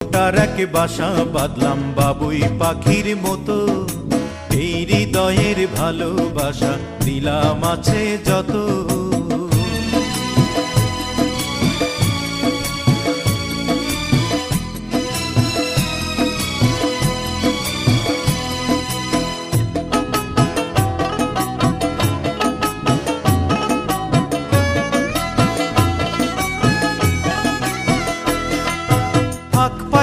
তার এক বাসা বাঁধলাম বাবুই পাখির মতো। এই হৃদয়ের ভালোবাসা দিলাম আছে যত।